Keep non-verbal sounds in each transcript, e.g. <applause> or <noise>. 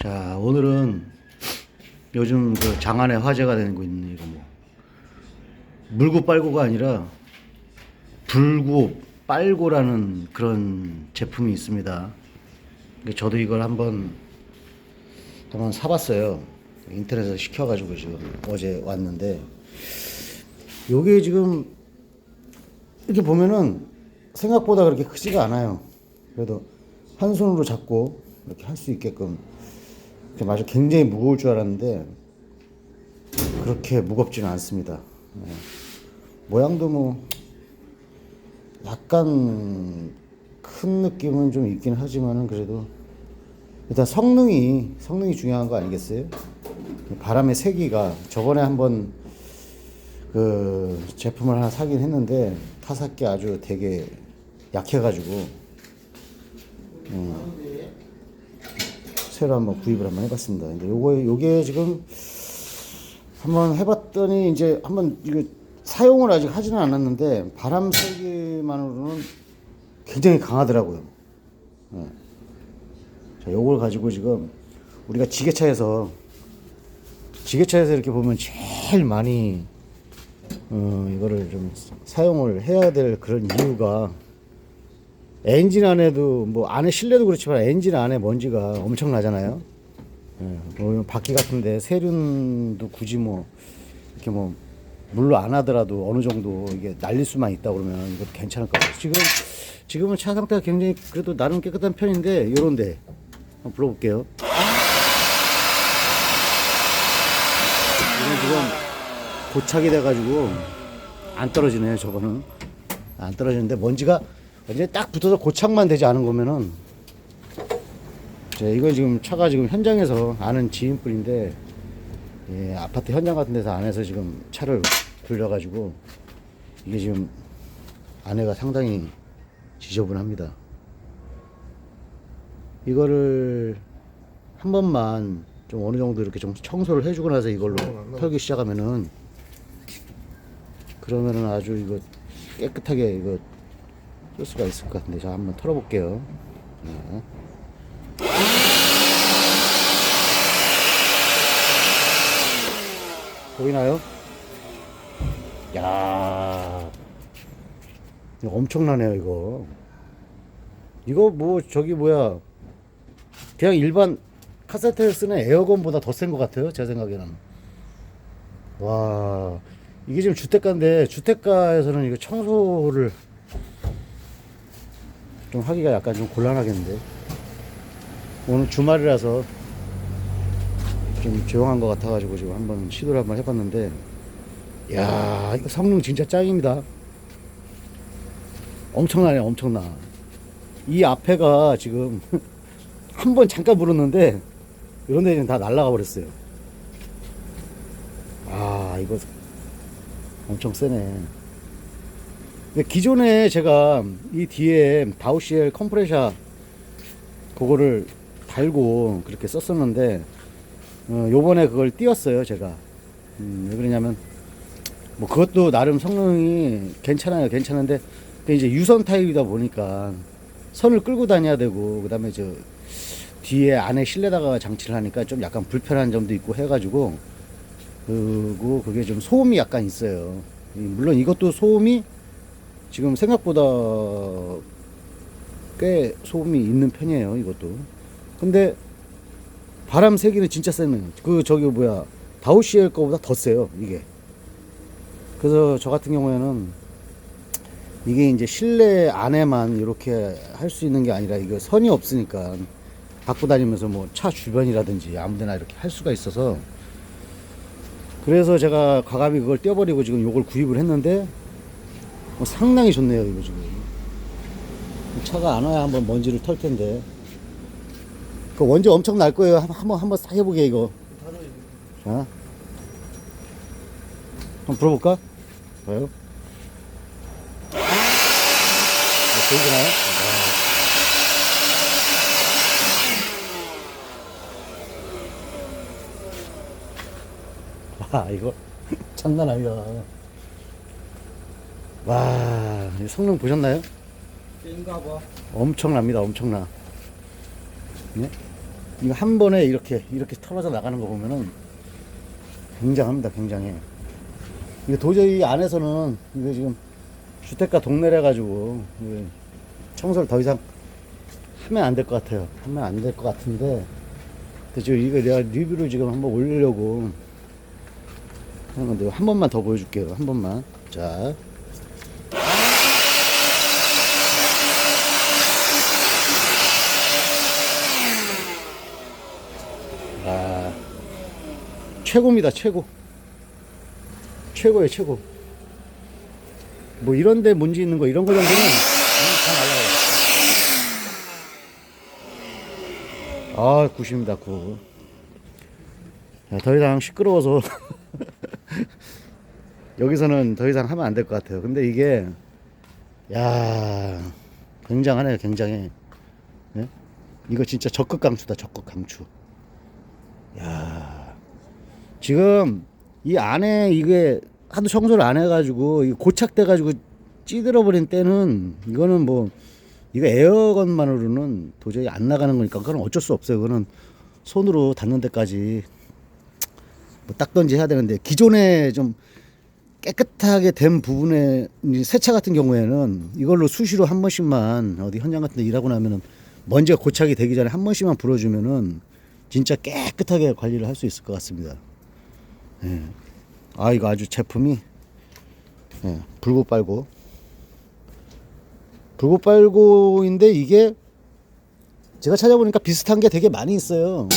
자, 오늘은 요즘 그 장안에 화제가 되고 있는 이거 뭐 물고 빨고가 아니라 불고 빨고라는 그런 제품이 있습니다. 저도 이걸 한번 한번 사봤어요. 인터넷에서 시켜가지고 지금 어제 왔는데 요게 지금 이렇게 보면은 생각보다 그렇게 크지가 않아요. 그래도 한 손으로 잡고 이렇게 할 수 있게끔 마저 굉장히 무거울 줄 알았는데 그렇게 무겁지는 않습니다. 네. 모양도 뭐 약간 큰 느낌은 좀 있긴 하지만은 그래도 일단 성능이 성능이 중요한 거 아니겠어요? 바람의 세기가 저번에 한번 그 제품을 하나 사긴 했는데 타사기 아주 되게 약해가지고 음, 새로 한번 구입을 한번 해봤습니다. 근데 요거 요게 지금 한번 해봤더니 이제 한번 이거 사용을 아직 하지는 않았는데 바람 세기만으로는 굉장히 강하더라고요. 예. 자, 요걸 가지고 지금 우리가 지게차에서 지게차에서 이렇게 보면 제일 많이 어, 이거를 좀 사용을 해야 될 그런 이유가 엔진 안에도 뭐 안에 실내도 그렇지만 엔진 안에 먼지가 엄청 나잖아요. 예, 뭐 바퀴 같은데 세륜도 굳이 뭐 이렇게 뭐 물로 안 하더라도 어느 정도 이게 날릴 수만 있다 그러면 이것도 괜찮을 것 같아요. 지금 지금은 차 상태가 굉장히 그래도 나름 깨끗한 편인데 요런데 한번 불러볼게요. 이건 지금 고착이 돼가지고 안 떨어지네요. 저거는 안 떨어지는데 먼지가 완전히 딱 붙어서 고착만 되지 않은 거면은 자, 이건 지금 차가 지금 현장에서 아는 지인분인데 예, 아파트 현장 같은 데서 안에서 지금 차를 굴려가지고 이게 지금 안에가 상당히 지저분합니다. 이거를 한 번만 좀 어느 정도 이렇게 좀 청소를 해주고 나서 이걸로 털기 시작하면은 그러면은 아주 이거 깨끗하게 이거 쓸 수가 있을 것 같은데 자 한번 털어볼게요. 네. 보이나요? 야, 이거 엄청나네요 이거. 이거 뭐 저기 뭐야? 그냥 일반 카세트에 쓰는 에어건보다 더 센 것 같아요 제 생각에는. 와, 이게 지금 주택가인데 주택가에서는 이거 청소를 좀 하기가 약간 좀 곤란하겠는데. 오늘 주말이라서 좀 조용한 것 같아가지고 지금 한번 시도를 한번 해봤는데 야 이거 성능 진짜 짱입니다. 엄청나네 엄청나. 이 앞에가 지금 <laughs> 한 번 잠깐 불었는데 이런 데는 다 날라가 버렸어요. 아 이거 엄청 세네 기존에 제가 이 뒤에 다우시엘 컴프레셔 그거를 달고 그렇게 썼었는데 어, 요번에 그걸 띄웠어요, 제가. 음, 왜 그러냐면, 뭐, 그것도 나름 성능이 괜찮아요, 괜찮은데, 근데 이제 유선 타입이다 보니까, 선을 끌고 다녀야 되고, 그 다음에 저, 뒤에 안에 실내다가 장치를 하니까 좀 약간 불편한 점도 있고 해가지고, 그리고 그게 좀 소음이 약간 있어요. 이, 물론 이것도 소음이 지금 생각보다 꽤 소음이 있는 편이에요, 이것도. 근데, 바람 세기는 진짜 세네. 그 저기 뭐야 다우시엘 거보다 더 세요 이게. 그래서 저 같은 경우에는 이게 이제 실내 안에만 이렇게 할 수 있는 게 아니라 이거 선이 없으니까 갖고 다니면서 뭐 차 주변이라든지 아무데나 이렇게 할 수가 있어서 그래서 제가 과감히 그걸 떼어버리고 지금 요걸 구입을 했는데 뭐 상당히 좋네요 이거 지금 차가 안 와야 한번 먼지를 털 텐데 그 원지 엄청 날 거예요. 한- 한번 한번 싹 해보게 이거. 자, 한번 불어볼까? 봐요. 아, 보이시나요? 와. 와 이거 <laughs> 장난 아니다. 와, 이 성능 보셨나요? 인가 봐. 엄청납니다, 엄청나. 네? 이거 한 번에 이렇게 이렇게 털어져 나가는 거 보면은 굉장합니다. 굉장해. 이게 도저히 안에서는 이거 지금 주택가 동네래 가지고 청소를 더 이상 하면 안 될 것 같아요. 하면 안 될 것 같은데 지금 이거 내가 리뷰를 지금 한번 올리려고 하는 건데 한 번만 더 보여줄게요. 한 번만. 자. 최고입니다, 최고. 최고예요, 최고. 뭐 이런데 문제 있는 거 이런 거 정도는 다 날라가요. 아, 굿입니다, 굿. 야, 더 이상 시끄러워서 <laughs> 여기서는 더 이상 하면 안 될 것 같아요. 근데 이게 야 굉장하네요, 굉장해. 예? 이거 진짜 적극 강추다, 적극 강추. 야 지금 이 안에 이게 하도 청소를 안 해가지고 이게 고착돼 가지고 찌들어 버린 때는 이거는 뭐 이거 에어건만으로는 도저히 안 나가는 거니까 그건 어쩔 수 없어요. 그거는 손으로 닿는 데까지 뭐 닦던지 해야 되는데 기존에 좀 깨끗하게 된 부분에 이 세차 같은 경우에는 이걸로 수시로 한 번씩만 어디 현장 같은 데 일하고 나면은 먼지가 고착이 되기 전에 한 번씩만 불어주면은 진짜 깨끗하게 관리를 할 수 있을 것 같습니다. 예. 아 이거 아주 제품이 예, 불고 빨고 불고 빨고인데 이게 제가 찾아보니까 비슷한 게 되게 많이 있어요.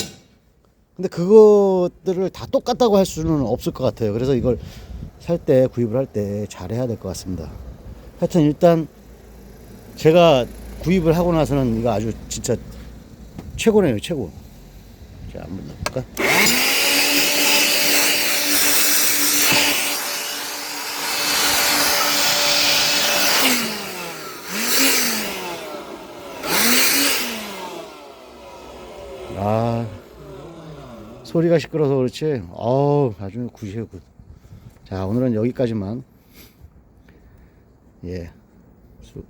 근데 그것들을 다 똑같다고 할 수는 없을 것 같아요. 그래서 이걸 살 때 구입을 할 때 잘해야 될 것 같습니다. 하여튼 일단 제가 구입을 하고 나서는 이거 아주 진짜 최고네요, 최고. 자, 한번 넣어볼까? 아, 소리가 시끄러서 그렇지. 어우, 아주 굿이에요, 굿. 자, 오늘은 여기까지만. 예. 수-